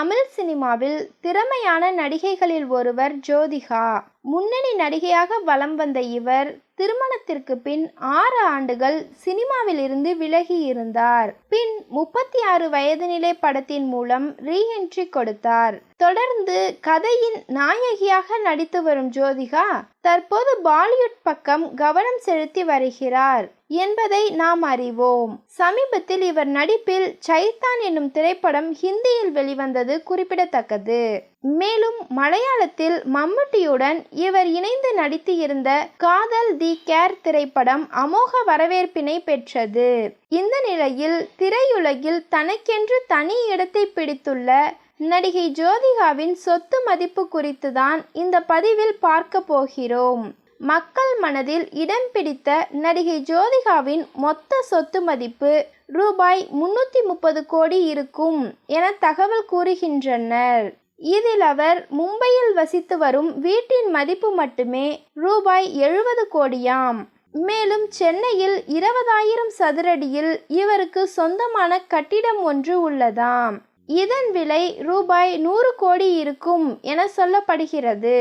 தமிழ் சினிமாவில் திறமையான நடிகைகளில் ஒருவர் ஜோதிகா. முன்னணி நடிகையாக வலம் வந்த இவர் திருமணத்திற்கு பின் ஆறு ஆண்டுகள் சினிமாவிலிருந்து விலகி இருந்தார். பின் முப்பத்தி ஆறு வயது நிலை படத்தின் மூலம் ரீஎன்ட்ரி கொடுத்தார். தொடர்ந்து கதையின் நாயகியாக நடித்து வரும் ஜோதிகா தற்போது பாலிவுட் பக்கம் கவனம் செலுத்தி வருகிறார் என்பதை நாம் அறிவோம். சமீபத்தில் இவர் நடிப்பில் சைத்தான் என்னும் திரைப்படம் ஹிந்தியில் வெளிவந்தது குறிப்பிடத்தக்கது. மேலும் மலையாளத்தில் மம்முட்டியுடன் இவர் இணைந்து நடித்து இருந்த காதல் தி கேர் திரைப்படம் அமோக வரவேற்பினை பெற்றது. இந்த நிலையில் திரையுலகில் தனக்கென்று தனி இடத்தை பிடித்துள்ள நடிகை ஜோதிகாவின் சொத்து மதிப்பு குறித்துதான் இந்த பதிவில் பார்க்க போகிறோம். மக்கள் மனதில் இடம் பிடித்த நடிகை ஜோதிகாவின் மொத்த சொத்து மதிப்பு ரூபாய் முன்னூற்றி முப்பது கோடி இருக்கும் என தகவல் கூறுகின்றனர். இதில் அவர் மும்பையில் வசித்து வரும் வீட்டின் மதிப்பு மட்டுமே ரூபாய் எழுபது கோடியாம். மேலும் சென்னையில் இருபதாயிரம் சதுரடியில் இவருக்கு சொந்தமான கட்டிடம் ஒன்று உள்ளதாம். இதன் விலை ரூபாய் நூறு கோடி இருக்கும் என சொல்லப்படுகிறது.